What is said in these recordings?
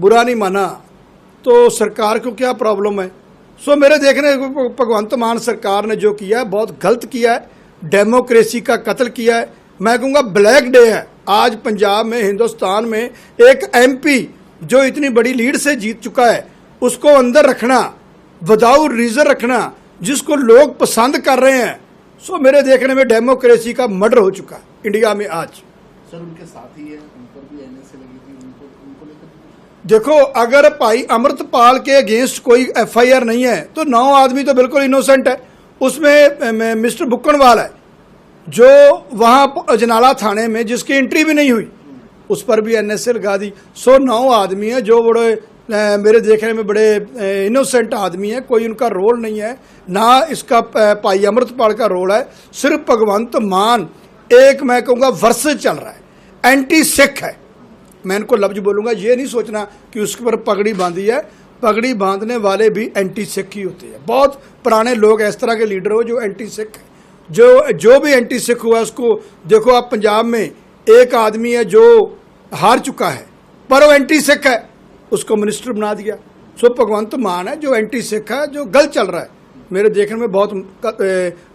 برا نہیں مانا۔ تو سرکار کو کیا پرابلم ہے؟ سو میرے دیکھنے بھگوانت مان سرکار نے جو کیا ہے، بہت غلط کیا ہے۔ ڈیموکریسی کا قتل کیا ہے۔ میں کہوں گا بلیک ڈے ہے۔ آج پنجاب میں، ہندوستان میں ایک ایم پی جو اتنی بڑی لیڈ سے جیت چکا ہے، اس کو اندر رکھنا وداؤ ریزن رکھنا، جس کو لوگ پسند کر رہے ہیں۔ سو میرے دیکھنے میں ڈیموکریسی کا مڈر ہو چکا ہے۔ انڈیا میں آج۔ سر، ان کے ساتھی ہے ان پر بھی این اے لگی تھی، ان کو ان کو لے کر دیکھو، اگر پائی امرت پال کے اگینسٹ کوئی ایف آئی آر نہیں ہے، تو نو آدمی تو بالکل انوسنٹ ہے۔ اس میں مسٹر بکن والا ہے، جو وہاں اجنالا تھانے میں جس کی انٹری بھی نہیں ہوئی، اس پر بھی این ایس اے لگا دی سو نو آدمی ہیں جو بڑے میرے دیکھنے میں بڑے انوسنٹ آدمی ہیں، کوئی ان کا رول نہیں ہے، نہ اس کا پائی امرت پال کا رول ہے۔ صرف پگوانت مان، ایک میں کہوں گا ورس چل رہا ہے اینٹی سکھ ہے۔ میں ان کو لفظ بولوں گا، یہ نہیں سوچنا کہ اس کے اوپر پگڑی باندھی ہے۔ پگڑی باندھنے والے بھی اینٹی سکھ ہی ہوتے ہیں۔ بہت پرانے لوگ اس طرح کے لیڈر ہو جو اینٹی سکھ جو جو بھی اینٹی سکھ ہوا، اس کو دیکھو آپ پنجاب میں ایک آدمی ہے جو ہار چکا ہے، پر وہ اینٹی سکھ ہے۔ اس کو منسٹر بنا دیا۔ سو بھگوانت مان ہے جو اینٹی سکھ ہے، جو گل چل رہا ہے۔ میرے دیکھنے میں بہت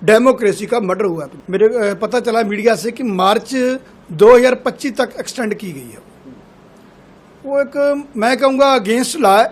ڈیموکریسی کا مرڈر ہوا ہے۔ میرے پتہ چلا میڈیا سے کہ مارچ دو ہزار پچیس تک ایکسٹینڈ کی گئی ہے۔ ਉਹ ਇੱਕ ਮੈਂ ਕਹੂੰਗਾ ਅਗੇਂਸਟ ਲਾ ਹੈ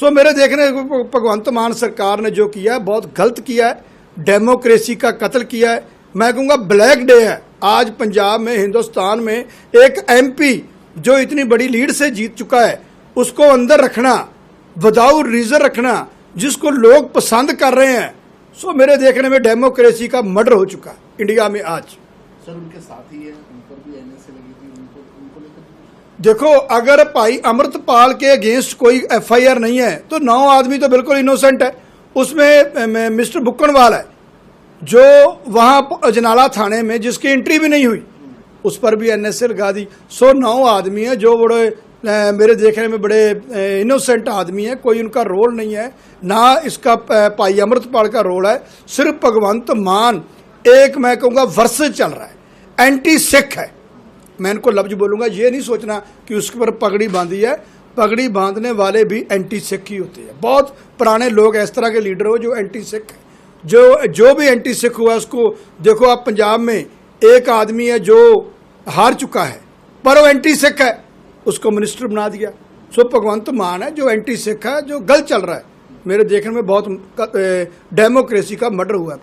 سو میرے دیکھنے پگوانت مان سرکار نے جو کیا ہے، بہت غلط کیا ہے، ڈیموکریسی کا قتل کیا ہے۔ میں کہوں گا بلیک ڈے ہے۔ آج پنجاب میں، ہندوستان میں ایک ایم پی جو اتنی بڑی لیڈ سے جیت چکا ہے، اس کو اندر رکھنا وداؤ ریزر رکھنا، جس کو لوگ پسند کر رہے ہیں۔ سو میرے دیکھنے میں ڈیموکریسی کا مرڈر ہو چکا ہے۔ انڈیا میں آج۔ دیکھو، اگر پائی امرت پال کے اگینسٹ کوئی ایف آئی آر نہیں ہے، تو نو آدمی تو بالکل انوسنٹ ہے۔ اس میں مسٹر بکنوال ہے، جو وہاں اجنالہ تھانے میں، جس کی انٹری بھی نہیں ہوئی، اس پر بھی این ایس اے لگا دی۔ سو نو آدمی ہیں جو بڑے میرے دیکھنے میں بڑے انوسنٹ آدمی ہیں، کوئی ان کا رول نہیں ہے، نہ اس کا پائی امرت پال کا رول ہے۔ صرف پگوانت مان، ایک میں کہوں گا ورس چل رہا ہے۔ اینٹی سکھ ہے۔ میں ان کو لفظ بولوں گا، یہ نہیں سوچنا کہ اس کے اوپر پگڑی باندھی ہے۔ پگڑی باندھنے والے بھی اینٹی سکھ ہی ہوتے ہیں۔ بہت پرانے لوگ اس طرح کے لیڈر ہو جو اینٹی سکھ ہیں۔ جو جو بھی اینٹی سکھ ہوا، اس کو دیکھو آپ پنجاب میں ایک آدمی ہے جو ہار چکا ہے، پر وہ اینٹی سکھ ہے۔ اس کو منسٹر بنا دیا۔ سو بھگوانت مان ہے جو اینٹی سکھ ہے، جو گل چل رہا ہے۔ میرے دیکھنے میں بہت ڈیموکریسی کا مرڈر ہوا ہے۔